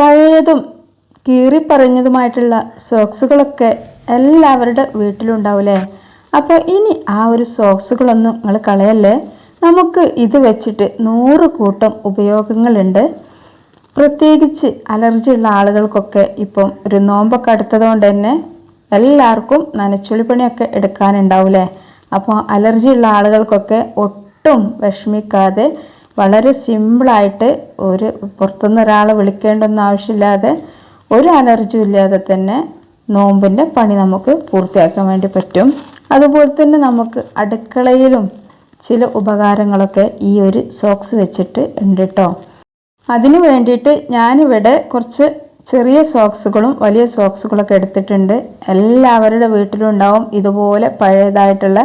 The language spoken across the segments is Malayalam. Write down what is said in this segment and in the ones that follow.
പഴയതും കീറിപ്പറഞ്ഞതുമായിട്ടുള്ള സോക്സുകളൊക്കെ എല്ലാവരുടെ വീട്ടിലുണ്ടാവില്ലേ അപ്പോൾ ഇനി ആ ഒരു സോക്സുകളൊന്നും നിങ്ങൾ കളയല്ലേ? നമുക്ക് ഇത് വെച്ചിട്ട് നൂറ് കൂട്ടം ഉപയോഗങ്ങളുണ്ട്. പ്രത്യേകിച്ച് അലർജി ഉള്ള ആളുകൾക്കൊക്കെ ഇപ്പം ഒരു നോമ്പൊക്കെ അടുത്തതുകൊണ്ട് തന്നെ എല്ലാവർക്കും നനച്ചുള്ളി പണിയൊക്കെ എടുക്കാനുണ്ടാവില്ലേ അപ്പോൾ അലർജി ഉള്ള ആളുകൾക്കൊക്കെ ഒട്ടും വിഷമിക്കാതെ വളരെ സിമ്പിളായിട്ട് ഒരു പുറത്തുനിന്ന് ഒരാളെ വിളിക്കേണ്ടൊന്നും ആവശ്യമില്ലാതെ ഒരു അലർജിയും ഇല്ലാതെ തന്നെ നോമ്പിന്റെ പണി നമുക്ക് പൂർത്തിയാക്കാൻ വേണ്ടി പറ്റും. അതുപോലെ തന്നെ നമുക്ക് അടുക്കളയിലും ചില ഉപകാരങ്ങളൊക്കെ ഈ ഒരു സോക്സ് വെച്ചിട്ട് ഉണ്ട് കേട്ടോ അതിനു വേണ്ടിയിട്ട് ഞാനിവിടെ കുറച്ച് ചെറിയ സോക്സുകളും വലിയ സോക്സുകളൊക്കെ എടുത്തിട്ടുണ്ട്. എല്ലാവരുടെ വീട്ടിലും ഉണ്ടാവും. ഇതുപോലെ പഴയതായിട്ടുള്ള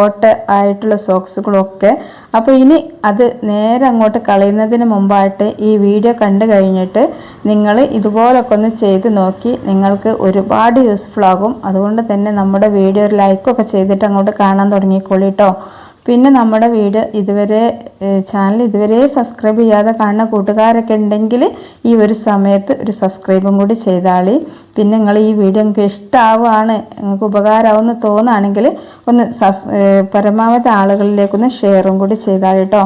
ഓട്ട ആയിട്ടുള്ള സോക്സുകളൊക്കെ അപ്പോൾ ഇനി അത് നേരെ അങ്ങോട്ട് കളയുന്നതിന് മുമ്പായിട്ട് ഈ വീഡിയോ കണ്ടു കഴിഞ്ഞിട്ട് നിങ്ങൾ ഇതുപോലൊക്കെ ഒന്ന് ചെയ്ത് നോക്കി നിങ്ങൾക്ക് ഒരുപാട് യൂസ്ഫുൾ ആകും. അതുകൊണ്ട് തന്നെ നമ്മുടെ വീഡിയോ ഒരു ലൈക്കൊക്കെ ചെയ്തിട്ട് അങ്ങോട്ട് കാണാൻ തുടങ്ങിക്കോളൂ കേട്ടോ പിന്നെ നമ്മുടെ വീട് ഇതുവരെ ചാനൽ ഇതുവരെ സബ്സ്ക്രൈബ് ചെയ്യാതെ കാണുന്ന കൂട്ടുകാരൊക്കെ ഉണ്ടെങ്കിൽ ഈ ഒരു സമയത്ത് ഒരു സബ്സ്ക്രൈബും കൂടി ചെയ്താളി. പിന്നെ നിങ്ങൾ ഈ വീഡിയോ നിങ്ങൾക്ക് ഇഷ്ടമാവുകയാണ് നിങ്ങൾക്ക് ഉപകാരമാവുമെന്ന് തോന്നുകയാണെങ്കിൽ ഒന്ന് സബ്സ് പരമാവധി ആളുകളിലേക്കൊന്ന് ഷെയറും കൂടി ചെയ്താൽ കേട്ടോ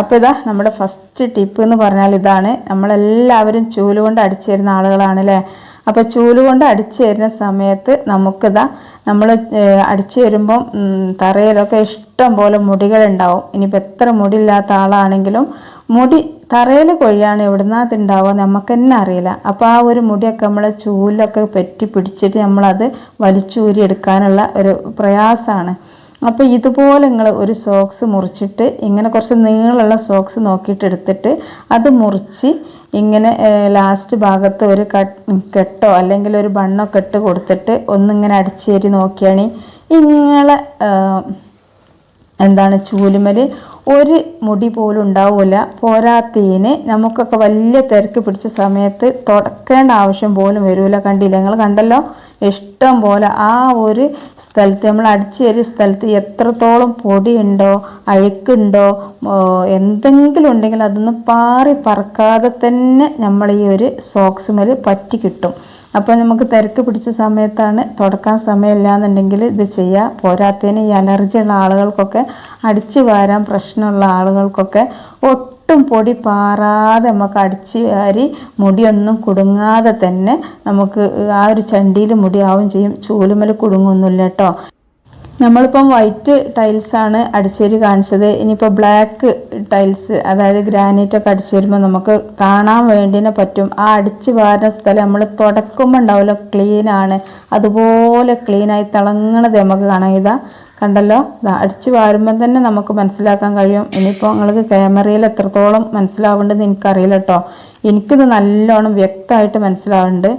അപ്പോൾ ഇതാ നമ്മുടെ ഫസ്റ്റ് ടിപ്പ് എന്ന് പറഞ്ഞാൽ ഇതാണ്. നമ്മളെല്ലാവരും ചൂലുകൊണ്ട് അടിച്ചു തരുന്ന ആളുകളാണല്ലേ? അപ്പോൾ ചൂൽ കൊണ്ട് അടിച്ചു തരുന്ന സമയത്ത് നമുക്കിതാ നമ്മൾ അടിച്ചു വരുമ്പം തറയിലൊക്കെ ഇഷ്ടം പോലെ മുടികളുണ്ടാവും. ഇനിയിപ്പോൾ എത്ര മുടിയില്ലാത്ത ആളാണെങ്കിലും മുടി തറയിൽ കൊഴിയാണ് എവിടുന്നാത് ഉണ്ടാവുക നമുക്ക് തന്നെ അറിയില്ല. അപ്പോൾ ആ ഒരു മുടിയൊക്കെ നമ്മളെ ചൂലൊക്കെ പറ്റി പിടിച്ചിട്ട് നമ്മളത് വലിച്ചൂരി എടുക്കാനുള്ള ഒരു പ്രയാസമാണ് അപ്പോൾ ഇതുപോലെ നിങ്ങൾ ഒരു സോക്സ് മുറിച്ചിട്ട് ഇങ്ങനെ കുറച്ച് നീളമുള്ള സോക്സ് നോക്കിയിട്ട് എടുത്തിട്ട് അത് മുറിച്ച് ഇങ്ങനെ ലാസ്റ്റ് ഭാഗത്ത് ഒരു കെട്ടോ അല്ലെങ്കിൽ ഒരു ബണ്ണൊക്കെ ഇട്ട് കൊടുത്തിട്ട് ഒന്നിങ്ങനെ അടിച്ചേരി നോക്കിയാണ് ഇങ്ങളെ എന്താണ് ചൂലുമൽ ഒരു മുടി പോലും ഉണ്ടാവില്ല പോരാത്തതിന് നമുക്കൊക്കെ വലിയ തിരക്ക് പിടിച്ച സമയത്ത് തുടക്കേണ്ട ആവശ്യം പോലും വരില്ല കണ്ടില്ല? നിങ്ങൾ കണ്ടല്ലോ? ഇഷ്ടം പോലെ ആ ഒരു സ്ഥലത്ത് നമ്മൾ അടിച്ചേരിയ സ്ഥലത്ത് എത്രത്തോളം പൊടിയുണ്ടോ അഴുക്കുണ്ടോ എന്തെങ്കിലും ഉണ്ടെങ്കിൽ അതൊന്നും പാറി പറക്കാതെ തന്നെ നമ്മൾ ഈ ഒരു സോക്സ് മേൽ പറ്റി കിട്ടും. അപ്പോൾ നമുക്ക് തിരക്ക് പിടിച്ച സമയത്താണ് തുടക്കാൻ സമയമില്ല എന്നുണ്ടെങ്കിൽ ഇത് ചെയ്യുക പോരാത്തതിന് ഈ അലർജി ഉള്ള ആളുകൾക്കൊക്കെ അടിച്ചു വാരാൻ പ്രശ്നമുള്ള ആളുകൾക്കൊക്കെ ഒട്ടും പൊടി പാറാതെ നമുക്ക് അടിച്ച് വാരി മുടിയൊന്നും കുടുങ്ങാതെ തന്നെ നമുക്ക് ആ ഒരു ചണ്ടിയിൽ മുടിയാവും ചെയ്യും. ചൂലുമൽ കുടുങ്ങൊന്നുമില്ല കേട്ടോ. നമ്മളിപ്പം വൈറ്റ് ടൈൽസ് ആണ് അടിച്ചേരി കാണിച്ചത്. ഇനിയിപ്പോൾ ബ്ലാക്ക് ടൈൽസ് അതായത് ഗ്രാനൈറ്റ് ഒക്കെ അടിച്ചു വരുമ്പോൾ നമുക്ക് കാണാൻ വേണ്ടിനെ പറ്റും. ആ അടിച്ചു വാരുന്ന സ്ഥലം നമ്മൾ തുടക്കുമ്പോൾ ഉണ്ടാവില്ല ക്ലീൻ ആണ്. അതുപോലെ ക്ലീനായി തിളങ്ങണത് നമുക്ക് കാണാം. ഇതാ കണ്ടല്ലോ? അടിച്ചു വാരുമ്പം തന്നെ നമുക്ക് മനസ്സിലാക്കാൻ കഴിയും. ഇനിയിപ്പോൾ നിങ്ങൾക്ക് ക്യാമറയിൽ എത്രത്തോളം മനസ്സിലാവേണ്ടത് എനിക്കറിയില്ല കേട്ടോ എനിക്കിത് നല്ലോണം വ്യക്തമായിട്ട് മനസ്സിലാവുന്നുണ്ട്.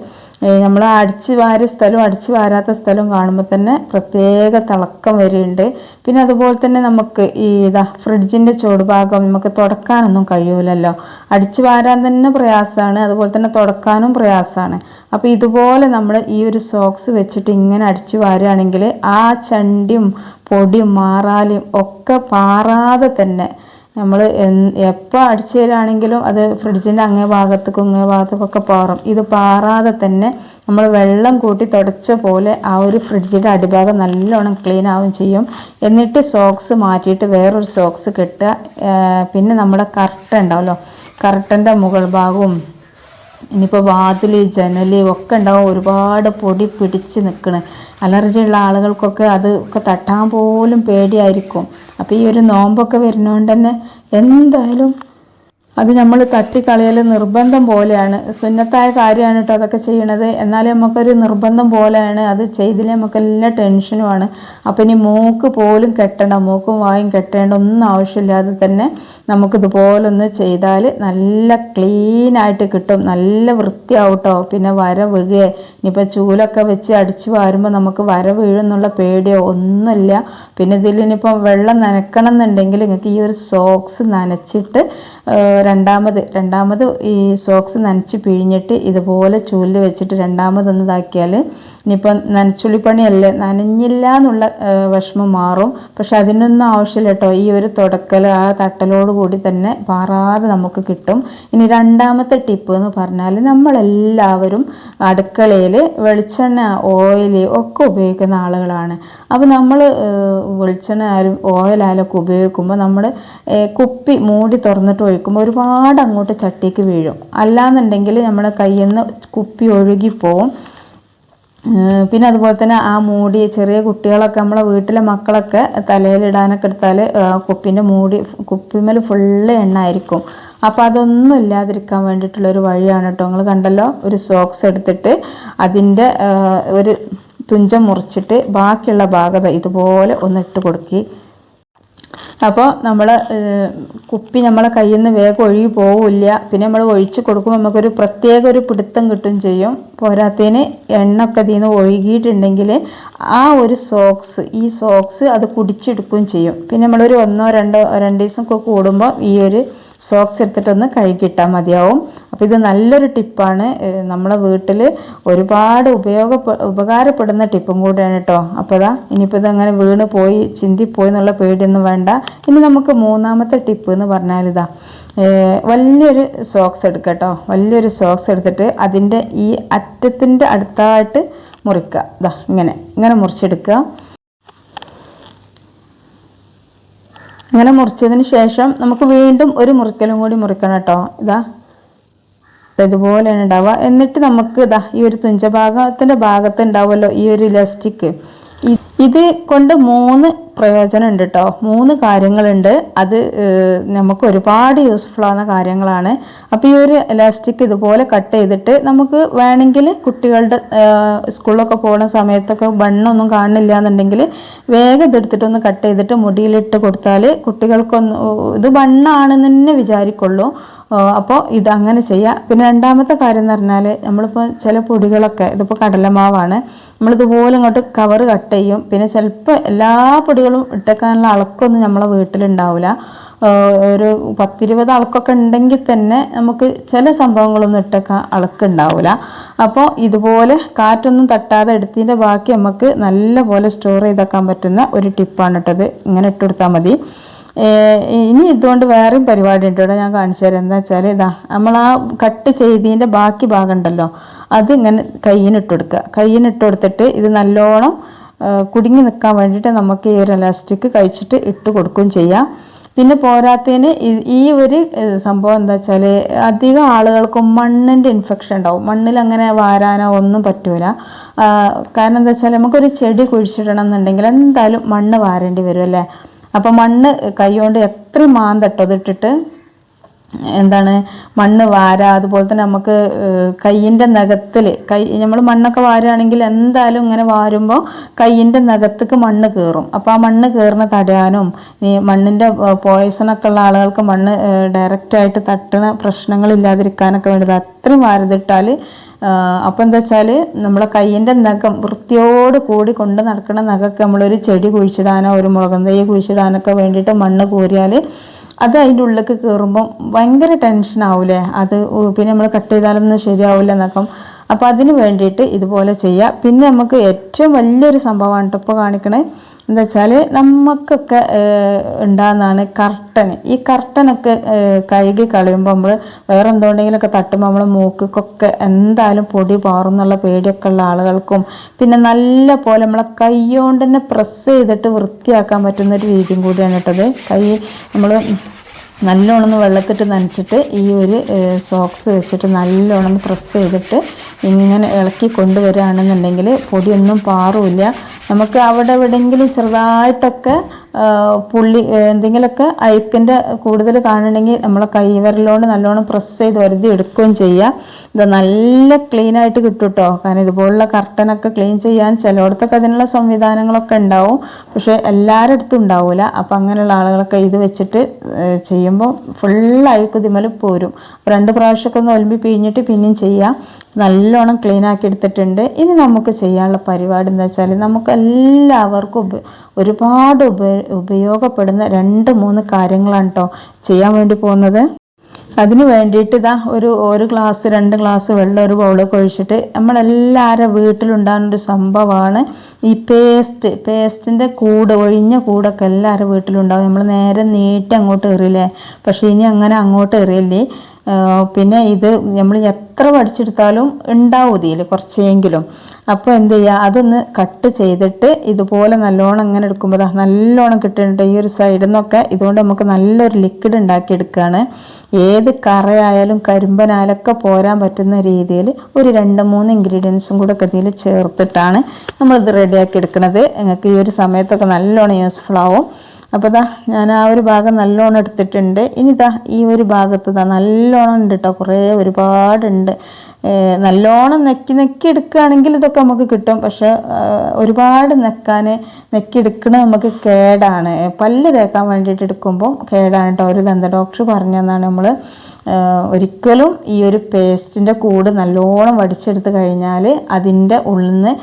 നമ്മൾ അടിച്ചു വാരിയ സ്ഥലവും അടിച്ചു വാരാത്ത സ്ഥലവും കാണുമ്പോൾ തന്നെ പ്രത്യേക തിളക്കം വരുന്നുണ്ട് പിന്നെ അതുപോലെ തന്നെ നമുക്ക് ഈ ഇതാ ഫ്രിഡ്ജിന്റെ ഭാഗം നമുക്ക് തുടക്കാനൊന്നും കഴിയൂലല്ലോ. അടിച്ചു വാരാൻ തന്നെ പ്രയാസമാണ് അതുപോലെ തന്നെ തുടക്കാനും പ്രയാസമാണ് അപ്പോൾ ഇതുപോലെ നമ്മൾ ഈ ഒരു സോക്സ് വെച്ചിട്ട് ഇങ്ങനെ അടിച്ചു വാരുകയാണെങ്കിൽ ആ ചണ്ടിയും പൊടിയും മാറാലും ഒക്കെ പാറാതെ തന്നെ നമ്മൾ എപ്പോൾ അടിച്ചു തരാണെങ്കിലും അത് ഫ്രിഡ്ജിന്റെ അങ്ങേ ഭാഗത്തേക്കും ഇങ്ങേ ഭാഗത്തേക്കൊക്കെ പാറും. ഇത് പാറാതെ തന്നെ നമ്മൾ വെള്ളം കൂട്ടി തുടച്ച പോലെ ആ ഒരു ഫ്രിഡ്ജിന്റെ അടിഭാഗം നല്ലോണം ക്ലീൻ ആവുകയും ചെയ്യും. എന്നിട്ട് സോക്സ് മാറ്റിയിട്ട് വേറൊരു സോക്സ് കെട്ടുക. പിന്നെ നമ്മുടെ കർട്ടൻ ഉണ്ടാവുമല്ലോ. കർട്ടന്റെ മുകൾ ഭാഗവും ഇനിയിപ്പോൾ വാതിൽ ജനൽ ഒക്കെ ഉണ്ടാവും ഒരുപാട് പൊടി പിടിച്ച് നിൽക്കണേ അലർജി ഉള്ള ആളുകൾക്കൊക്കെ അത് ഒക്കെ തട്ടാൻ പോലും പേടിയായിരിക്കും. അപ്പോൾ ഈ ഒരു നോമ്പൊക്കെ വരുന്നതുകൊണ്ട് തന്നെ എന്തായാലും അത് നമ്മൾ തട്ടിക്കളയൽ നിർബന്ധം പോലെയാണ്. സുന്നത്തായ കാര്യമാണ് കേട്ടോ അതൊക്കെ ചെയ്യണത്. എന്നാലും നമുക്കൊരു നിർബന്ധം പോലെയാണ്. അത് ചെയ്തില്ലേ നമുക്ക് എല്ലാ ടെൻഷനുമാണ്. അപ്പം ഇനി മൂക്ക് പോലും കെട്ടണ്ട മൂക്കും വായും കെട്ടേണ്ട ഒന്നും ആവശ്യമില്ലാതെ തന്നെ നമുക്കിതുപോലൊന്ന് ചെയ്താൽ നല്ല ക്ലീനായിട്ട് കിട്ടും നല്ല വൃത്തിയാവട്ടോ. പിന്നെ വര വീഴുകയെ ഇനിയിപ്പോൾ ചൂലൊക്കെ വെച്ച് അടിച്ചു വാരുമ്പോൾ നമുക്ക് വര വീഴുന്നുള്ള പേടിയോ ഒന്നുമില്ല. പിന്നെ ഇതിൽ ഇനിയിപ്പോൾ വെള്ളം നനക്കണം എന്നുണ്ടെങ്കിൽ നിങ്ങൾക്ക് ഈ ഒരു സോക്സ് നനച്ചിട്ട് രണ്ടാമത് രണ്ടാമത് ഈ സോക്സ് നനച്ച് പിഴിഞ്ഞിട്ട് ഇതുപോലെ ചൂലിൽ വെച്ചിട്ട് രണ്ടാമതൊന്ന് ഇതാക്കിയാൽ ഇനിയിപ്പോൾ നനച്ചുള്ളിപ്പണിയല്ലേ? നനഞ്ഞില്ല എന്നുള്ള വിഷമം മാറും. പക്ഷെ അതിനൊന്നും ആവശ്യമില്ല കേട്ടോ. ഈ ഒരു തുടക്കൽ ആ തട്ടലോട് കൂടി തന്നെ പാറാതെ നമുക്ക് കിട്ടും. ഇനി രണ്ടാമത്തെ ടിപ്പ് എന്ന് പറഞ്ഞാൽ നമ്മളെല്ലാവരും അടുക്കളയിൽ വെളിച്ചെണ്ണ ഓയിൽ ഒക്കെ ഉപയോഗിക്കുന്ന ആളുകളാണ്. അപ്പോൾ നമ്മൾ വെളിച്ചെണ്ണ ആയാലും ഓയിലായാലും ഉപയോഗിക്കുമ്പോൾ നമ്മൾ കുപ്പി മൂടി തുറന്നിട്ട് ഒഴിക്കുമ്പോൾ ഒരുപാട് അങ്ങോട്ട് ചട്ടിക്ക് വീഴും. അല്ലാന്നുണ്ടെങ്കിൽ നമ്മുടെ കയ്യിൽ നിന്ന് കുപ്പി ഒഴുകിപ്പോവും പിന്നെ അതുപോലെ തന്നെ ആ മൂടി ചെറിയ കുട്ടികളൊക്കെ നമ്മളെ വീട്ടിലെ മക്കളൊക്കെ തലയിലിടാനൊക്കെ എടുത്താൽ കുപ്പിന്റെ മൂടി കുപ്പിമേൽ ഫുള്ള് എണ്ണ ആയിരിക്കും അപ്പോൾ അതൊന്നും ഇല്ലാതിരിക്കാൻ വേണ്ടിയിട്ടുള്ള ഒരു വഴിയാണ് കേട്ടോ നിങ്ങൾ കണ്ടല്ലോ ഒരു സോക്സ് എടുത്തിട്ട് അതിന്റെ ഒരു തുഞ്ചം മുറിച്ചിട്ട് ബാക്കിയുള്ള ഭാഗത ഇതുപോലെ ഒന്ന് ഇട്ട് കൊടുക്കി. അപ്പോൾ നമ്മൾ കുപ്പി നമ്മളെ കയ്യിൽ നിന്ന് വേഗം ഒഴുകി പോവില്ല. പിന്നെ നമ്മൾ ഒഴിച്ച് കൊടുക്കുമ്പോൾ നമുക്കൊരു പ്രത്യേക ഒരു പിടുത്തം കിട്ടും ചെയ്യും. പോരാത്തതിന് എണ്ണ ഒക്കെ ഇതിൽ നിന്ന് ഒഴുകിയിട്ടുണ്ടെങ്കിൽ ആ ഒരു സോക്സ് ഈ സോക്സ് അത് കുടിച്ചെടുക്കുകയും ചെയ്യും. പിന്നെ നമ്മളൊരു ഒന്നോ രണ്ടോ രണ്ട് ദിവസം കൂടുമ്പോൾ ഈ ഒരു സോക്സ് എടുത്തിട്ടൊന്ന് കഴുകിയിട്ടാൽ മതിയാവും. അപ്പോൾ ഇത് നല്ലൊരു ടിപ്പാണ്. നമ്മളെ വീട്ടിൽ ഒരുപാട് ഉപയോഗ ഉപകാരപ്പെടുന്ന ടിപ്പും കൂടെയാണ് കേട്ടോ അപ്പോൾ അതാ ഇനിയിപ്പോൾ ഇതങ്ങനെ വീണ് പോയി ചിന്തിപ്പോയി എന്നുള്ള പേടിയൊന്നും വേണ്ട. ഇനി നമുക്ക് മൂന്നാമത്തെ ടിപ്പ് എന്ന് പറഞ്ഞാൽ ഇതാ വലിയൊരു സോക്സ് എടുക്കട്ടോ കേട്ടോ വലിയൊരു സോക്സ് എടുത്തിട്ട് അതിന്റെ ഈ അറ്റത്തിന്റെ അടുത്തായിട്ട് മുറിക്കുക ഇതാ ഇങ്ങനെ ഇങ്ങനെ മുറിച്ചെടുക്കുക അങ്ങനെ മുറിച്ചതിന് ശേഷം നമുക്ക് വീണ്ടും ഒരു മുറിക്കലും കൂടി മുറിക്കണം കേട്ടോ. ഇതാ. ഇതുപോലെയാണ് ഉണ്ടാവുക. എന്നിട്ട് നമുക്ക് ഇതാ ഈ ഒരു തുഞ്ചഭാഗത്തിന്റെ ഭാഗത്ത് ഉണ്ടാവുമല്ലോ ഈ ഒരു ഇലാസ്റ്റിക് ഇത് കൊണ്ട് മൂന്ന് പ്രയോജനം ഉണ്ട് കേട്ടോ മൂന്ന് കാര്യങ്ങളുണ്ട്. അത് നമുക്ക് ഒരുപാട് യൂസ്ഫുൾ ആവുന്ന കാര്യങ്ങളാണ്. അപ്പോൾ ഈ ഒരു ഇലാസ്റ്റിക് ഇതുപോലെ കട്ട് ചെയ്തിട്ട് നമുക്ക് വേണമെങ്കിൽ കുട്ടികളുടെ സ്കൂളിലൊക്കെ പോകുന്ന സമയത്തൊക്കെ ബണ്ണൊന്നും കാണില്ല എന്നുണ്ടെങ്കിൽ വേഗം ഇതെടുത്തിട്ടൊന്ന് കട്ട് ചെയ്തിട്ട് മുടിയിലിട്ട് കൊടുത്താൽ കുട്ടികൾക്കൊന്ന് ഇത് ബണ്ണാണെന്ന് തന്നെ വിചാരിക്കുള്ളൂ. അപ്പോൾ ഇത് അങ്ങനെ ചെയ്യാം. പിന്നെ രണ്ടാമത്തെ കാര്യം എന്ന് പറഞ്ഞാൽ നമ്മളിപ്പോൾ ചില പൊടികളൊക്കെ ഇതിപ്പോൾ കടലമാവാണ് നമ്മളിതുപോലെ ഇങ്ങോട്ട് കവർ കട്ട് ചെയ്യും. പിന്നെ ചിലപ്പോൾ എല്ലാ പൊടികളും ഇട്ടേക്കാനുള്ള അളക്കൊന്നും നമ്മളെ വീട്ടിലുണ്ടാവില്ല ഒരു പത്തിരുപത് അളക്കൊക്കെ ഉണ്ടെങ്കിൽ തന്നെ നമുക്ക് ചില സംഭവങ്ങളൊന്നും ഇട്ടേക്കാൻ അളക്കുണ്ടാവില്ല അപ്പോൾ ഇതുപോലെ കാറ്റൊന്നും തട്ടാതെ എടുത്തതിന്റെ ബാക്കി നമുക്ക് നല്ല പോലെ സ്റ്റോർ ചെയ്തേക്കാൻ പറ്റുന്ന ഒരു ടിപ്പാണ് ഇട്ടത് ഇങ്ങനെ ഇട്ടെടുത്താൽ മതി. ഇനി ഇതുകൊണ്ട് വേറെയും പരിപാടി ഉണ്ട് ഇവിടെ ഞാൻ കാണിച്ചു തരാം. എന്താ വെച്ചാൽ ഇതാ നമ്മൾ ആ കട്ട് ചെയ്തതിന്റെ ബാക്കി ഭാഗം ഉണ്ടല്ലോ അത് ഇങ്ങനെ കയ്യിനിട്ട് കൊടുക്കുക കയ്യിനിട്ട് കൊടുത്തിട്ട് ഇത് നല്ലോണം കുടുങ്ങി നിൽക്കാൻ വേണ്ടിയിട്ട് നമുക്ക് ഈ ഒരു എലാസ്റ്റിക് കഴിച്ചിട്ട് ഇട്ട് കൊടുക്കുകയും ചെയ്യാം. പിന്നെ പോരാത്തതിന് ഈ ഒരു സംഭവം എന്താ വെച്ചാൽ അധികം ആളുകൾക്കും മണ്ണിന്റെ ഇൻഫെക്ഷൻ ഉണ്ടാവും. മണ്ണിൽ അങ്ങനെ വാരാനോ ഒന്നും പറ്റൂല. കാരണം എന്താ വെച്ചാൽ നമുക്കൊരു ചെടി കുഴിച്ചിടണം എന്നുണ്ടെങ്കിൽ എന്തായാലും മണ്ണ് വാരേണ്ടി വരും അല്ലേ? അപ്പം മണ്ണ് കൈകൊണ്ട് എത്ര മാന്തട്ടോ ഇതിട്ടിട്ട് എന്താണ്? മണ്ണ് വാര അതുപോലെ തന്നെ നമുക്ക് കയ്യിന്റെ നഖത്തിൽ കൈ നമ്മൾ മണ്ണൊക്കെ വാരുകയാണെങ്കിൽ എന്തായാലും ഇങ്ങനെ വാരുമ്പോൾ കയ്യിന്റെ നഖത്തേക്ക് മണ്ണ് കയറും അപ്പോൾ ആ മണ്ണ് കയറുന്ന തടയാനും ഈ മണ്ണിന്റെ പോയസണൊക്കെ ഉള്ള ആളുകൾക്ക് മണ്ണ് ഡയറക്റ്റായിട്ട് തട്ടുന്ന പ്രശ്നങ്ങളില്ലാതിരിക്കാനൊക്കെ വേണ്ടത്. അത്രയും വാരതിട്ടാൽ അപ്പോൾ എന്താ വെച്ചാൽ നമ്മളെ കയ്യിന്റെ നഖം വൃത്തിയോട് കൂടി കൊണ്ട് നടക്കുന്ന നഖമൊക്കെ നമ്മളൊരു ചെടി കുഴിച്ചിടാനോ ഒരു മുളകം തൈ കുഴിച്ചിടാനൊക്കെ വേണ്ടിയിട്ട് മണ്ണ് കോരിയാൽ അത് അതിന്റെ ഉള്ളിലേക്ക് കയറുമ്പം ഭയങ്കര ടെൻഷൻ ആവൂലേ? അത് പിന്നെ നമ്മൾ കട്ട് ചെയ്താലൊന്നും ശരിയാവില്ല നഖം. അപ്പോൾ അതിന് വേണ്ടിയിട്ട് ഇതുപോലെ ചെയ്യുക പിന്നെ നമുക്ക് ഏറ്റവും വലിയൊരു സംഭവമാണ് ഇപ്പോൾ കാണിക്കണേ. എന്താ വെച്ചാൽ നമുക്കൊക്കെ ഉണ്ടാകുന്നതാണ് കർട്ടൻ. ഈ കർട്ടനൊക്കെ കഴുകി കളയുമ്പോൾ നമ്മൾ വേറെ എന്തുണ്ടെങ്കിലൊക്കെ തട്ടുമ്പോൾ നമ്മൾ മൂക്കൊക്കെ എന്തായാലും പൊടി പാറും എന്നുള്ള പേടിയൊക്കെ ഉള്ള ആളുകൾക്കും പിന്നെ നല്ല പോലെ നമ്മളെ കൈ കൊണ്ട് തന്നെ പ്രസ് ചെയ്തിട്ട് വൃത്തിയാക്കാൻ പറ്റുന്ന ഒരു രീതിയും കൂടിയാണ് കേട്ടത്. കൈ നമ്മൾ നല്ലോണം വെള്ളത്തിട്ട് നനച്ചിട്ട് ഈ ഒരു സോക്സ് വെച്ചിട്ട് നല്ലോണം പ്രസ് ചെയ്തിട്ട് ഇങ്ങനെ ഇളക്കി കൊണ്ടുവരികയാണെന്നുണ്ടെങ്കിൽ പൊടിയൊന്നും പാറില്ല. നമുക്ക് അവിടെ എവിടെയെങ്കിലും ചെറുതായിട്ടൊക്കെ പുള്ളി എന്തെങ്കിലുമൊക്കെ അയപ്പിന്റെ കൂടുതൽ കാണണമെങ്കിൽ നമ്മൾ കൈവരലോണ്ട് നല്ലോണം പ്രസ് ചെയ്ത് വരുതി എടുക്കുകയും ചെയ്യുക ഇത് നല്ല ക്ലീൻ ആയിട്ട് കിട്ടും കേട്ടോ കാരണം ഇതുപോലുള്ള കർട്ടനൊക്കെ ക്ലീൻ ചെയ്യാൻ ചിലയിടത്തൊക്കെ അതിനുള്ള സംവിധാനങ്ങളൊക്കെ ഉണ്ടാവും. പക്ഷേ എല്ലാവരുടെ അടുത്തും ഉണ്ടാവില്ല അപ്പം അങ്ങനെയുള്ള ആളുകളൊക്കെ ഇത് വെച്ചിട്ട് ചെയ്യുമ്പോൾ ഫുള്ളായിട്ട് ഇതിമേൽ പോരും. രണ്ട് പ്രാവശ്യമൊക്കെ ഒന്ന് ഒലമ്പി പിഴിഞ്ഞിട്ട് പിന്നെയും ചെയ്യാം. നല്ലോണം ക്ലീൻ ആക്കി എടുത്തിട്ടുണ്ട്. ഇനി നമുക്ക് ചെയ്യാനുള്ള പരിപാടി എന്താ വെച്ചാൽ നമുക്ക് എല്ലാവർക്കും ഒരുപാട് ഉപ ഉപയോഗപ്പെടുന്ന രണ്ട് മൂന്ന് കാര്യങ്ങളാണ് കേട്ടോ ചെയ്യാൻ വേണ്ടി പോകുന്നത്. അതിന് വേണ്ടിയിട്ട് ഇതാ ഒരു ഒരു ഗ്ലാസ് രണ്ട് ഗ്ലാസ് വെള്ളം ഒരു ബൗളൊക്കെ ഒഴിച്ചിട്ട് നമ്മളെല്ലാവരും വീട്ടിലുണ്ടാകുന്ന ഒരു സംഭവമാണ് ഈ പേസ്റ്റ് പേസ്റ്റിന്റെ കൂട് ഒഴിഞ്ഞ കൂടൊക്കെ എല്ലാവരും വീട്ടിലുണ്ടാവും. നമ്മൾ നേരെ നീട്ടി അങ്ങോട്ട് എറിയില്ലേ? പക്ഷേ ഇനി അങ്ങനെ അങ്ങോട്ട് എറിയല്ലേ? പിന്നെ ഇത് നമ്മൾ എത്ര പഠിച്ചെടുത്താലും ഉണ്ടാവും കുറച്ചെങ്കിലും. അപ്പോൾ എന്ത് ചെയ്യുക അതൊന്ന് കട്ട് ചെയ്തിട്ട് ഇതുപോലെ നല്ലോണം ഇങ്ങനെ എടുക്കുമ്പോൾ നല്ലോണം കിട്ടുന്നുണ്ട് ഈ ഒരു സൈഡിൽ നിന്നൊക്കെ ഇതുകൊണ്ട് നമുക്ക് നല്ലൊരു ലിക്വിഡ് ഉണ്ടാക്കിയെടുക്കുകയാണ് ഏത് കറയായാലും കരിമ്പനായാലൊക്കെ പോരാൻ പറ്റുന്ന രീതിയിൽ ഒരു രണ്ട് മൂന്ന് ഇൻഗ്രീഡിയൻസും കൂടെ ഒക്കെ ഇതിൽ ചേർത്തിട്ടാണ് നമ്മളിത് റെഡിയാക്കി എടുക്കുന്നത് നിങ്ങൾക്ക് ഈ ഒരു സമയത്തൊക്കെ നല്ലോണം യൂസ്ഫുൾ ആവും. അപ്പോൾ ദാ ഞാൻ ആ ഒരു ഭാഗം നല്ലോണം എടുത്തിട്ടുണ്ട്. ഇനി ഇതാ ഈ ഒരു ഭാഗത്ത് ദാ നല്ലോണം ഉണ്ട് കേട്ടോ കുറേ ഒരുപാടുണ്ട്. നല്ലോണം നെക്കി നെക്കി എടുക്കുകയാണെങ്കിൽ ഇതൊക്കെ നമുക്ക് കിട്ടും. പക്ഷേ ഒരുപാട് നെക്കാൻ നെക്കി എടുക്കണത് നമുക്ക് കേടാണ്. പല്ല് തേക്കാൻ വേണ്ടിയിട്ട് എടുക്കുമ്പോൾ കേടാണ് കേട്ടോ ഒരു ദന്ത ഡോക്ടർ പറഞ്ഞതെന്നാണ് നമ്മൾ ഒരിക്കലും ഈ ഒരു പേസ്റ്റിന്റെ കൂട് നല്ലോണം വടിച്ചെടുത്ത് കഴിഞ്ഞാൽ അതിന്റെ ഉള്ളിൽ നിന്ന്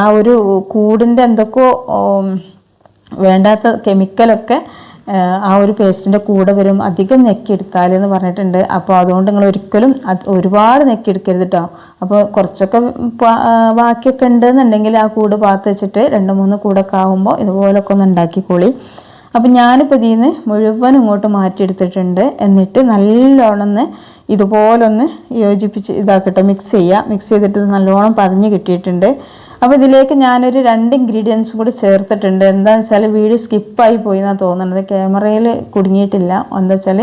ആ ഒരു കൂടിന്റെ എന്തൊക്കെയോ വേണ്ടാത്ത കെമിക്കലൊക്കെ ആ, ഒരു പേസ്റ്റിന്റെ കൂടെ വരും. അധികം നെക്കിയെടുത്താൽ എന്ന് പറഞ്ഞിട്ടുണ്ട്. അപ്പോൾ അതുകൊണ്ട് നിങ്ങൾ ഒരിക്കലും ഒരുപാട് നെക്കിയെടുക്കരുത് കേട്ടോ അപ്പോൾ കുറച്ചൊക്കെ ബാക്കിയൊക്കെ ഉണ്ടെന്നുണ്ടെങ്കിൽ ആ കൂട് പാത്ത് വെച്ചിട്ട് രണ്ട് മൂന്ന് കൂടൊക്കെ ആകുമ്പോൾ ഇതുപോലൊക്കെ ഒന്ന് ഉണ്ടാക്കിക്കോളി. അപ്പം ഞാനിപ്പോൾ ഇതിൽ നിന്ന് മുഴുവൻ ഇങ്ങോട്ട് മാറ്റിയെടുത്തിട്ടുണ്ട്. എന്നിട്ട് നല്ലോണം ഒന്ന് ഇതുപോലൊന്ന് യോജിപ്പിച്ച് ഇതാക്കട്ടെ. മിക്സ് ചെയ്യുക മിക്സ് ചെയ്തിട്ട് നല്ലോണം പതഞ്ഞ് കിട്ടിയിട്ടുണ്ട്. അപ്പോൾ ഇതിലേക്ക് ഞാനൊരു രണ്ട് ഇൻഗ്രീഡിയൻസും കൂടി ചേർത്തിട്ടുണ്ട്. എന്താണെന്ന് വെച്ചാൽ വീഡിയോ സ്കിപ്പായി പോയി എന്നാണ് തോന്നുന്നത്. ക്യാമറയിൽ കുടുങ്ങിയിട്ടില്ല. എന്താ വെച്ചാൽ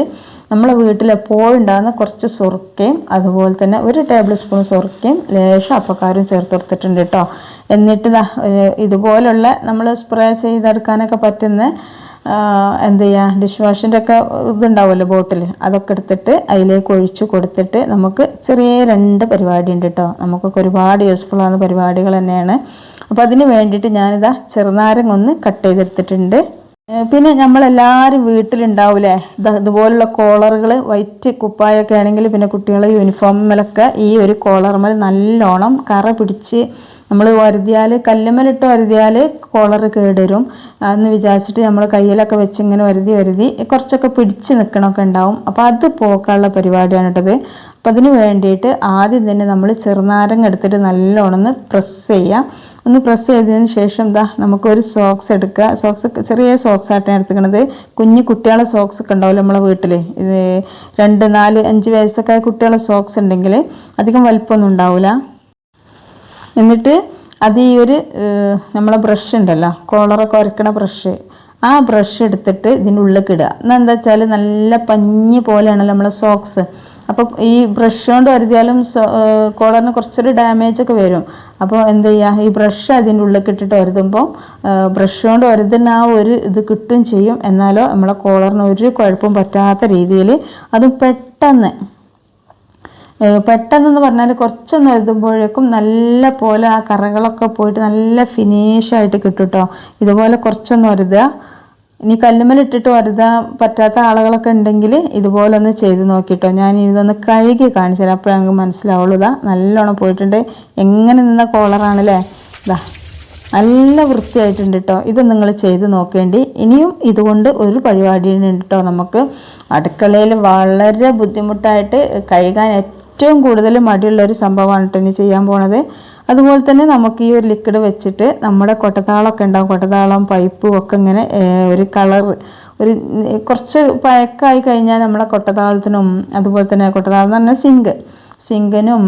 നമ്മൾ വീട്ടിൽ എപ്പോഴും ഉണ്ടാകുന്ന കുറച്ച് സുറുക്കയും അതുപോലെ തന്നെ ഒരു ടേബിൾ സ്പൂൺ സുറുക്കയും ലേശം അപ്പക്കാരും ചേർത്ത് കൊടുത്തിട്ടുണ്ട് കേട്ടോ എന്നിട്ട് ഇതുപോലുള്ള നമ്മൾ സ്പ്രേ ചെയ്തെടുക്കാനൊക്കെ പറ്റുന്ന എന്ത് ചെയ്യുക ഡിഷ് വാഷിന്റെ ഒക്കെ ഇതുണ്ടാവുമല്ലോ ബോട്ടിൽ അതൊക്കെ എടുത്തിട്ട് അതിലേക്ക് ഒഴിച്ച് കൊടുത്തിട്ട് നമുക്ക് ചെറിയ രണ്ട് പരിപാടി ഉണ്ട് കേട്ടോ നമുക്കൊക്കെ ഒരുപാട് ആകുന്ന പരിപാടികൾ തന്നെയാണ്. അപ്പോൾ അതിന് വേണ്ടിയിട്ട് ഞാനിതാ ചെറുനാരങ്ങ ഒന്ന് കട്ട് ചെയ്തെടുത്തിട്ടുണ്ട് പിന്നെ നമ്മളെല്ലാവരും വീട്ടിലുണ്ടാവില്ലേ ഇതുപോലുള്ള കോളറുകൾ വൈറ്റ് കുപ്പായൊക്കെ ആണെങ്കിൽ പിന്നെ കുട്ടികളെ യൂണിഫോമിലൊക്കെ ഈ ഒരു കോളർമൽ നല്ലോണം കറ പിടിച്ച് നമ്മൾ വരുതിയാൽ കല്ലുമ്മലിട്ട് വരുതിയാൽ കോളർ കേടുവരും. എന്ന് വിചാരിച്ചിട്ട് നമ്മൾ കയ്യിലൊക്കെ വെച്ച് ഇങ്ങനെ വരുതി വരുതി കുറച്ചൊക്കെ പിടിച്ച് നിൽക്കണമൊക്കെ ഉണ്ടാവും. അപ്പോൾ അത് പോക്കാനുള്ള പരിപാടിയാണ് കേട്ടത് അപ്പോൾ അതിന് വേണ്ടിയിട്ട് ആദ്യം തന്നെ നമ്മൾ ചെറുനാരങ്ങ എടുത്തിട്ട് നല്ലോണം ഒന്ന് പ്രസ് ചെയ്യാം ഒന്ന് പ്രസ് ചെയ്തതിന് ശേഷം എന്താ നമുക്കൊരു സോക്സ് എടുക്കുക. സോക്സ് ചെറിയ സോക്സ് ആട്ടാണ് എടുത്തുക്കണത് കുഞ്ഞു കുട്ടികളെ സോക്സ് ഒക്കെ ഉണ്ടാവില്ല നമ്മളെ വീട്ടിൽ ഇത് രണ്ട് നാല് അഞ്ച് വയസ്സൊക്കെ കുട്ടികളെ സോക്സ് ഉണ്ടെങ്കിൽ അധികം വലിപ്പമൊന്നും ഉണ്ടാവില്ല. എന്നിട്ട് അത് ഈ ഒരു നമ്മളെ ബ്രഷ് ഉണ്ടല്ലോ കോളറൊക്കെ ഉരക്കണ ബ്രഷ് ആ ബ്രഷ് എടുത്തിട്ട് ഇതിന്റെ ഉള്ളിലേക്ക് ഇടുക. എന്നാൽ എന്താ വെച്ചാൽ നല്ല പഞ്ഞി പോലെയാണല്ലോ നമ്മളെ സോക്സ് അപ്പോൾ ഈ ബ്രഷ് കൊണ്ട് വരുതിയാലും കോളറിന് കുറച്ചൊരു ഡാമേജ് ഒക്കെ വരും. അപ്പോൾ എന്ത് ചെയ്യുക ഈ ബ്രഷ് അതിന്റെ ഉള്ളിലേക്ക് ഇട്ടിട്ട് വരുതുമ്പോൾ ബ്രഷ് കൊണ്ട് വരുതുന്ന ആ ഒരു ഇത് കിട്ടുകയും ചെയ്യും. എന്നാലോ നമ്മളെ കോളറിന് ഒരു കുഴപ്പം പറ്റാത്ത രീതിയിൽ അത് പെട്ടെന്ന് പെട്ടെന്നെന്ന് പറഞ്ഞാൽ കുറച്ചൊന്ന് എഴുതുമ്പോഴേക്കും നല്ല പോലെ ആ കറകളൊക്കെ പോയിട്ട് നല്ല ഫിനിഷായിട്ട് കിട്ടും കേട്ടോ ഇതുപോലെ കുറച്ചൊന്ന് വരുതുക ഇനി കല്ലുമ്മലിട്ടിട്ട് വരുതാൻ പറ്റാത്ത ആളുകളൊക്കെ ഉണ്ടെങ്കിൽ ഇതുപോലെ ഒന്ന് ചെയ്ത് നോക്കിട്ടോ. ഞാൻ ഇതൊന്ന് കഴുകി കാണിച്ചു തരാം. അപ്പോഴും ഞങ്ങൾക്ക് മനസ്സിലാവുള്ളൂ. ഇതാ നല്ലോണം പോയിട്ടുണ്ട്. എങ്ങനെ നിന്ന കോളറാണല്ലേ ഇതാ നല്ല വൃത്തിയായിട്ടുണ്ട് കേട്ടോ ഇത് നിങ്ങൾ ചെയ്ത് നോക്കേണ്ടി. ഇനിയും ഇതുകൊണ്ട് ഒരു പരിപാടി ഉണ്ട് കേട്ടോ നമുക്ക്. അടുക്കളയിൽ വളരെ ബുദ്ധിമുട്ടായിട്ട് കഴുകാൻ ഏറ്റവും കൂടുതൽ മടിയുള്ള ഒരു സംഭവമാണ് കേട്ടോ ഇനി ചെയ്യാൻ പോണത്. അതുപോലെ തന്നെ നമുക്ക് ഈ ഒരു ലിക്വിഡ് വെച്ചിട്ട് നമ്മുടെ കൊട്ടത്താളമൊക്കെ ഉണ്ടാവും. കൊട്ടത്താളം പൈപ്പും ഒക്കെ ഇങ്ങനെ ഒരു കളർ ഒരു കുറച്ച് പഴക്കമായി കഴിഞ്ഞാൽ നമ്മളെ കൊട്ടത്താളത്തിനും അതുപോലെ തന്നെ കൊട്ടത്താളം എന്ന് പറഞ്ഞാൽ സിങ്ക് സിങ്കിനും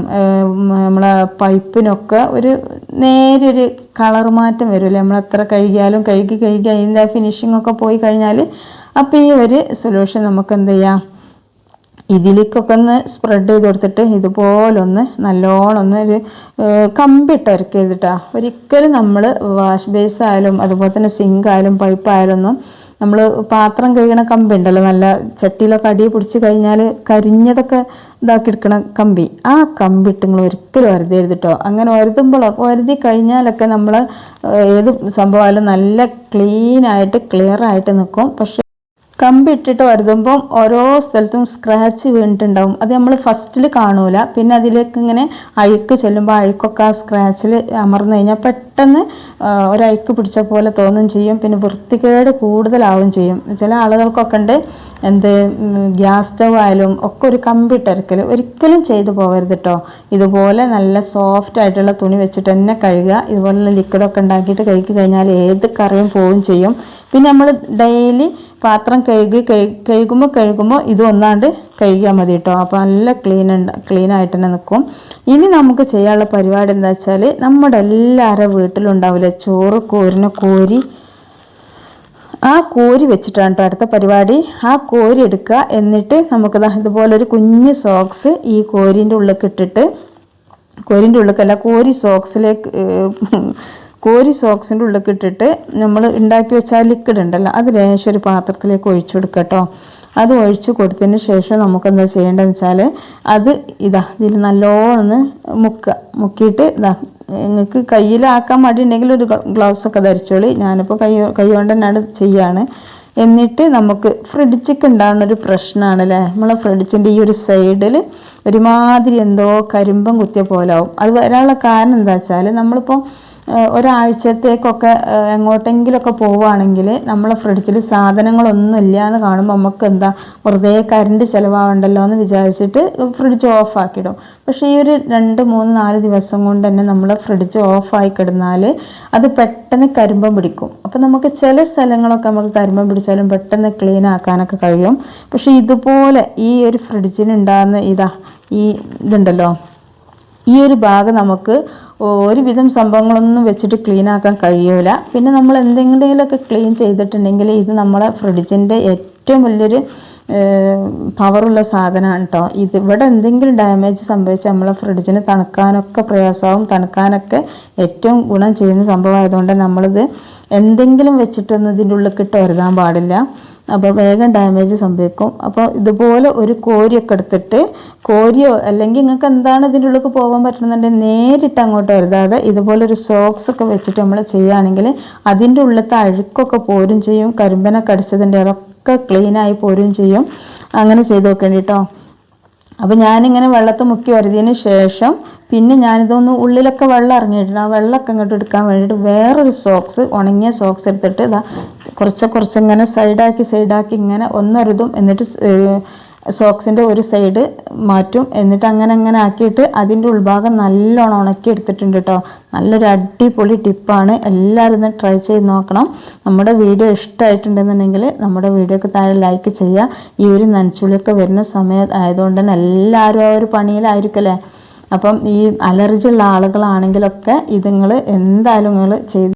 നമ്മളെ പൈപ്പിനൊക്കെ ഒരു നേരൊരു കളർ മാറ്റം വരുമല്ലേ നമ്മൾ എത്ര കഴുകിയാലും കഴുകി കഴുകി അതിന്റെ ഫിനിഷിംഗ് ഒക്കെ പോയി കഴിഞ്ഞാൽ അപ്പോൾ ഈ ഒരു സൊല്യൂഷൻ നമുക്ക് എന്ത് ചെയ്യാം? ഇതിലേക്കൊക്കെ ഒന്ന് സ്പ്രെഡ് ചെയ്ത് കൊടുത്തിട്ട് ഇതുപോലൊന്ന് നല്ലോണം ഒന്ന് ഒരു കമ്പിട്ട് ഉരക്കരുത് കേട്ടോ ഒരിക്കലും നമ്മൾ വാഷ് ബേസ് ആയാലും അതുപോലെ തന്നെ സിങ്ക് ആയാലും പൈപ്പ് ആയാലും ഒന്നും നമ്മൾ പാത്രം കഴുകണ കമ്പി ഉണ്ടല്ലോ നല്ല ചട്ടിയിലൊക്കെ അടി പിടിച്ച് കഴിഞ്ഞാൽ കരിഞ്ഞതൊക്കെ ഇതാക്കി എടുക്കണ കമ്പി. ആ കമ്പി ഇട്ട് നിങ്ങൾ ഒരിക്കലും വരുതരുത് കേട്ടോ അങ്ങനെ വരുതുമ്പോൾ വരുതി കഴിഞ്ഞാലൊക്കെ നമ്മൾ ഏത് സംഭവമായാലും നല്ല ക്ലീനായിട്ട് ക്ലിയർ ആയിട്ട് നിൽക്കും പക്ഷെ കമ്പി ഇട്ടിട്ട് വരുതുമ്പം ഓരോ സ്ഥലത്തും സ്ക്രാച്ച് വീണിട്ടുണ്ടാവും. അത് നമ്മൾ ഫസ്റ്റിൽ കാണൂല. പിന്നെ അതിലേക്ക് ഇങ്ങനെ അഴുക്ക് ചെല്ലുമ്പോൾ അഴുക്കൊക്കെ ആ സ്ക്രാച്ചിൽ അമർന്നു കഴിഞ്ഞാൽ പെട്ടെന്ന് ഒരഴുക്ക് പിടിച്ച പോലെ തോന്നും ചെയ്യും. പിന്നെ വൃത്തികേട് കൂടുതലാവും ചെയ്യും. ചില ആളുകൾക്കൊക്കെ ഉണ്ട് എന്ത് ഗ്യാസ് സ്റ്റവ് ആയാലും ഒക്കെ ഒരു കമ്പിട്ടരക്കൽ ഒരിക്കലും ചെയ്തു പോകരുത് കേട്ടോ ഇതുപോലെ നല്ല സോഫ്റ്റ് ആയിട്ടുള്ള തുണി വെച്ചിട്ട് തന്നെ കഴുകുക. ഇതുപോലെ ലിക്വിഡൊക്കെ ഉണ്ടാക്കിയിട്ട് കഴുകി കഴിഞ്ഞാൽ ഏത് കറിയും പോവുകയും ചെയ്യും. പിന്നെ നമ്മൾ ഡെയിലി പാത്രം കഴുകി കഴുകുമ്പോൾ കഴുകുമ്പോൾ ഇത് ഒന്നാണ്ട് കഴുകിയാൽ മതി കേട്ടോ അപ്പോൾ നല്ല ക്ലീൻ ഉണ്ട് ക്ലീൻ ആയിട്ട് തന്നെ നിൽക്കും. ഇനി നമുക്ക് ചെയ്യാനുള്ള പരിപാടി എന്താ വെച്ചാൽ നമ്മുടെ എല്ലാവരുടെ വീട്ടിലുണ്ടാവില്ല ചോറ് കോരിനെ കോരി ആ കോരി വെച്ചിട്ടാണ് കേട്ടോ അടുത്ത പരിപാടി. ആ കോരി എടുക്കുക. എന്നിട്ട് നമുക്ക് ഇതുപോലെ ഒരു കുഞ്ഞ് സോക്സ് ഈ കോരിന്റെ ഉള്ളിലേക്ക് ഇട്ടിട്ട് കോരിന്റെ ഉള്ളിലേക്കല്ല കോരി സോക്സിലേക്ക് കോരി സോക്സിന്റെ ഉള്ളിലേക്ക് ഇട്ടിട്ട് നമ്മൾ ഉണ്ടാക്കി വെച്ചാൽ ലിക്വിഡ് ഉണ്ടല്ലോ അത് ലേശം ഒരു പാത്രത്തിലേക്ക് ഒഴിച്ചു കൊടുക്കട്ടോ കേട്ടോ അത് ഒഴിച്ച് കൊടുത്തതിന് ശേഷം നമുക്ക് എന്താ ചെയ്യേണ്ടതെന്ന് വെച്ചാൽ അത് ഇതാ ഇതിൽ നല്ലോണം മുക്കുക മുക്കിയിട്ട് ഇതാ നിങ്ങൾക്ക് കയ്യിലാക്കാൻ മടി ഉണ്ടെങ്കിൽ ഒരു ഗ്ലൗസ് ഒക്കെ ധരിച്ചോളി. ഞാനിപ്പോൾ കൈ കൈ കൊണ്ട് തന്നെയാണ് ചെയ്യാണ് എന്നിട്ട് നമുക്ക് ഫ്രിഡ്ജിക്ക് ഉണ്ടാകുന്ന ഒരു പ്രശ്നമാണ് അല്ലേ? നമ്മളെ ഫ്രിഡ്ജിന്റെ ഈ ഒരു സൈഡിൽ ഒരുമാതിരി എന്തോ കരിമ്പം കുത്തിയ പോലാവും അത് വരാനുള്ള കാരണം എന്താ വെച്ചാൽ നമ്മളിപ്പോൾ ഒരാഴ്ചത്തേക്കൊക്കെ എങ്ങോട്ടെങ്കിലൊക്കെ പോവുകയാണെങ്കിൽ നമ്മളെ ഫ്രിഡ്ജിൽ സാധനങ്ങളൊന്നും ഇല്ല എന്ന് കാണുമ്പോൾ നമുക്ക് എന്താ വെറുതെ കറണ്ട് ചിലവാകണ്ടല്ലോ എന്ന് വിചാരിച്ചിട്ട് ഫ്രിഡ്ജ് ഓഫ് ആക്കിയിടും പക്ഷേ ഈ ഒരു രണ്ട് മൂന്ന് നാല് ദിവസം കൊണ്ട് തന്നെ നമ്മൾ ഫ്രിഡ്ജ് ഓഫായി കിടന്നാൽ അത് പെട്ടെന്ന് കരിമ്പം പിടിക്കും. അപ്പോൾ നമുക്ക് ചില സ്ഥലങ്ങളൊക്കെ നമുക്ക് കരിമ്പം പിടിച്ചാലും പെട്ടെന്ന് ക്ലീൻ ആക്കാനൊക്കെ കഴിയും. പക്ഷേ ഇതുപോലെ ഈ ഒരു ഫ്രിഡ്ജിന് ഉണ്ടാകുന്ന ഇതാ ഈ ഇതുണ്ടല്ലോ ഈ ഒരു ഭാഗം നമുക്ക് ഒരുവിധം സംഭവങ്ങളൊന്നും വെച്ചിട്ട് ക്ലീൻ ആക്കാൻ കഴിയൂല. പിന്നെ നമ്മൾ എന്തെങ്കിലുമൊക്കെ ക്ലീൻ ചെയ്തിട്ടുണ്ടെങ്കിൽ ഇത് നമ്മളെ ഫ്രിഡ്ജിന്റെ ഏറ്റവും വലിയൊരു പവറുള്ള സാധനമാണ് കേട്ടോ ഇത് ഇവിടെ എന്തെങ്കിലും ഡാമേജ് സംഭവിച്ചാൽ നമ്മളെ ഫ്രിഡ്ജിന് തണുക്കാനൊക്കെ പ്രയാസമാവും തണുക്കാനൊക്കെ ഏറ്റവും ഗുണം ചെയ്യുന്ന സംഭവമായതുകൊണ്ട് നമ്മളിത് എന്തെങ്കിലും വെച്ചിട്ടൊന്നും ഇതിന്റെ ഉള്ളിൽ കിട്ട് ഒരുതാൻ പാടില്ല. അപ്പോൾ വേഗം ഡാമേജ് സംഭവിക്കും. അപ്പോൾ ഇതുപോലെ ഒരു കോരിയൊക്കെ എടുത്തിട്ട് കോരിയോ അല്ലെങ്കിൽ നിങ്ങൾക്ക് എന്താണ് ഇതിന്റെ ഉള്ളിൽ പോകാൻ പറ്റുന്നുണ്ടെങ്കിൽ നേരിട്ട് അങ്ങോട്ട് വരുതാതെ ഇതുപോലെ ഒരു സോക്സ് ഒക്കെ വെച്ചിട്ട് നമ്മൾ ചെയ്യുകയാണെങ്കിൽ അതിന്റെ ഉള്ളിലത്തെ അഴുക്കൊക്കെ പോരും ചെയ്യും. കരിമ്പനൊക്കെ അടിച്ചതിന്റെ അതൊക്കെ ക്ലീനായി പോരും ചെയ്യും. അങ്ങനെ ചെയ്ത് നോക്കേണ്ടി കേട്ടോ അപ്പോൾ ഞാനിങ്ങനെ വെള്ളത്തെ മുക്കി വരുതിയതിന് ശേഷം പിന്നെ ഞാനിതൊന്ന് ഉള്ളിലൊക്കെ വെള്ളം ഇറങ്ങിയിട്ടുണ്ട്. ആ വെള്ളമൊക്കെ ഇങ്ങോട്ട് എടുക്കാൻ വേണ്ടിയിട്ട് വേറൊരു സോക്സ് ഉണങ്ങിയ സോക്സ് എടുത്തിട്ട് ഇതാ കുറച്ച് കുറച്ച് ഇങ്ങനെ സൈഡാക്കി സൈഡാക്കി ഇങ്ങനെ ഒന്നൊരുതും. എന്നിട്ട് സോക്സിന്റെ ഒരു സൈഡ് മാറ്റും. എന്നിട്ട് അങ്ങനെ അങ്ങനെ ആക്കിയിട്ട് അതിന്റെ ഉൾഭാഗം നല്ലോണം ഉണക്കി എടുത്തിട്ടുണ്ട് കേട്ടോ നല്ലൊരു അടിപൊളി ടിപ്പാണ് എല്ലാവരും ഒന്ന് ട്രൈ ചെയ്ത് നോക്കണം. നമ്മുടെ വീഡിയോ ഇഷ്ടമായിട്ടുണ്ടെന്നുണ്ടെങ്കിൽ നമ്മുടെ വീഡിയോക്ക് താഴെ ലൈക്ക് ചെയ്യുക. ഈ ഒരു നനച്ചുള്ളിയൊക്കെ വരുന്ന സമയം ആയതുകൊണ്ട് തന്നെ എല്ലാവരും ആ ഒരു പണിയിലായിരിക്കല്ലേ അപ്പം ഈ അലർജി ഉള്ള ആളുകളാണെങ്കിലൊക്കെ ഇതുങ്ങൾ എന്തായാലും നിങ്ങൾ ചെയ്ത്